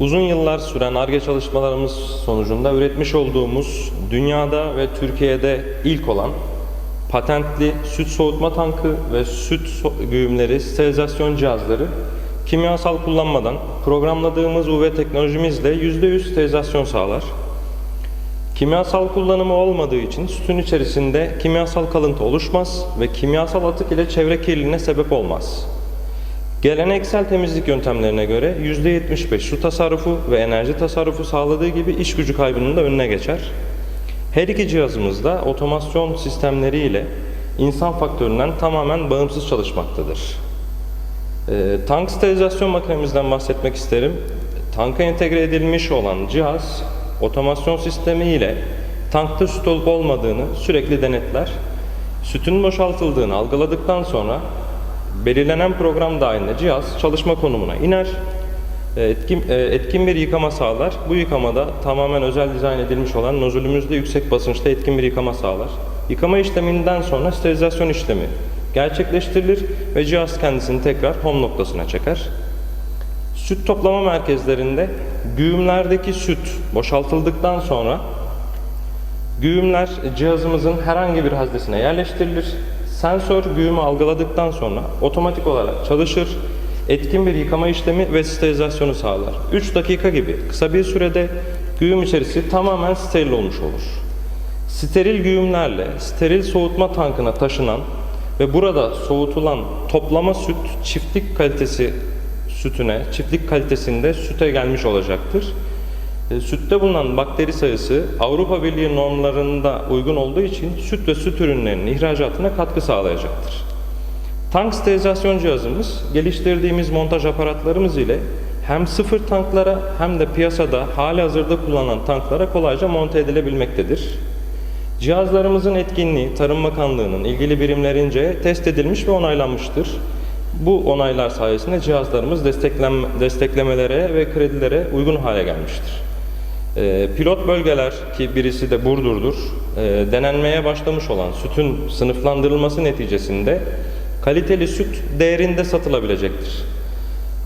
Uzun yıllar süren ARGE çalışmalarımız sonucunda üretmiş olduğumuz dünyada ve Türkiye'de ilk olan patentli süt soğutma tankı ve süt güğümleri sterilizasyon cihazları kimyasal kullanmadan programladığımız UV teknolojimizle %100 sterilizasyon sağlar. Kimyasal kullanımı olmadığı için sütün içerisinde kimyasal kalıntı oluşmaz ve kimyasal atık ile çevre kirliliğine sebep olmaz. Geleneksel temizlik yöntemlerine göre %75 su tasarrufu ve enerji tasarrufu sağladığı gibi iş gücü kaybının da önüne geçer. Her iki cihazımız da otomasyon sistemleri ile insan faktöründen tamamen bağımsız çalışmaktadır. Ee, tank sterilizasyon makinemizden bahsetmek isterim. Tanka entegre edilmiş olan cihaz otomasyon sistemi ile tankta süt olup olmadığını sürekli denetler. Sütün boşaltıldığını algıladıktan sonra belirlenen program dahilinde cihaz çalışma konumuna iner. E, Etkin, e, etkin bir yıkama sağlar. Bu yıkamada tamamen özel dizayn edilmiş olan nozülümüzde yüksek basınçta etkin bir yıkama sağlar. Yıkama işleminden sonra sterilizasyon işlemi gerçekleştirilir ve cihaz kendisini tekrar home noktasına çeker. Süt toplama merkezlerinde güğümlerdeki süt boşaltıldıktan sonra güğümler cihazımızın herhangi bir haznesine yerleştirilir. Sensör güğümü algıladıktan sonra otomatik olarak çalışır. Etkin bir yıkama işlemi ve sterilizasyonu sağlar. 3 dakika gibi kısa bir sürede güğüm içerisi tamamen steril olmuş olur. Steril güğümlerle steril soğutma tankına taşınan ve burada soğutulan toplama süt çiftlik kalitesi sütüne, çiftlik kalitesinde süte gelmiş olacaktır. E, Sütte bulunan bakteri sayısı Avrupa Birliği normlarında uygun olduğu için süt ve süt ürünlerinin ihracatına katkı sağlayacaktır. Tank sterilizasyon cihazımız geliştirdiğimiz montaj aparatlarımız ile hem sıfır tanklara hem de piyasada hali hazırda kullanılan tanklara kolayca monte edilebilmektedir. Cihazlarımızın etkinliği Tarım Bakanlığı'nın ilgili birimlerince test edilmiş ve onaylanmıştır. Bu onaylar sayesinde cihazlarımız desteklem, desteklemelere ve kredilere uygun hale gelmiştir. Ee, pilot bölgeler ki birisi de Burdur'dur, e, denenmeye başlamış olan sütün sınıflandırılması neticesinde kaliteli süt değerinde satılabilecektir.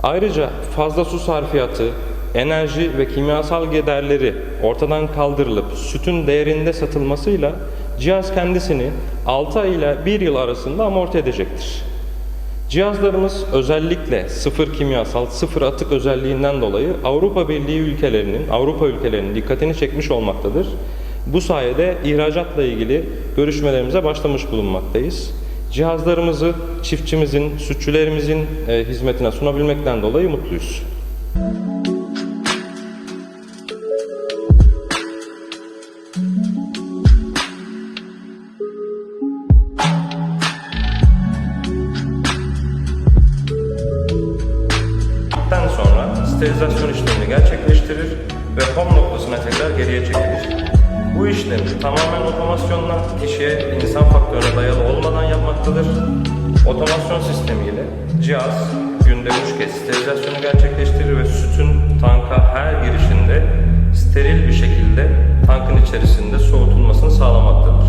Ayrıca fazla su sarfiyatı, enerji ve kimyasal giderleri ortadan kaldırılıp sütün değerinde satılmasıyla cihaz kendisini 6 ay ile 1 yıl arasında amorti edecektir. Cihazlarımız özellikle sıfır kimyasal, sıfır atık özelliğinden dolayı Avrupa Birliği ülkelerinin, Avrupa ülkelerinin dikkatini çekmiş olmaktadır. Bu sayede ihracatla ilgili görüşmelerimize başlamış bulunmaktayız. Cihazlarımızı çiftçimizin, sütçülerimizin e, hizmetine sunabilmekten dolayı mutluyuz. Bittikten sterilizasyon işlemini gerçekleştirir ve home noktasına tekrar geriye çekilir. Bu işlemi tamamen otomasyonla kişiye insan faktörüne dayalı olmadan yapmaktadır. Otomasyon sistemiyle cihaz günde 3 kez sterilizasyonu gerçekleştirir ve sütün tanka her girişinde steril bir şekilde tankın içerisinde soğutulmasını sağlamaktadır.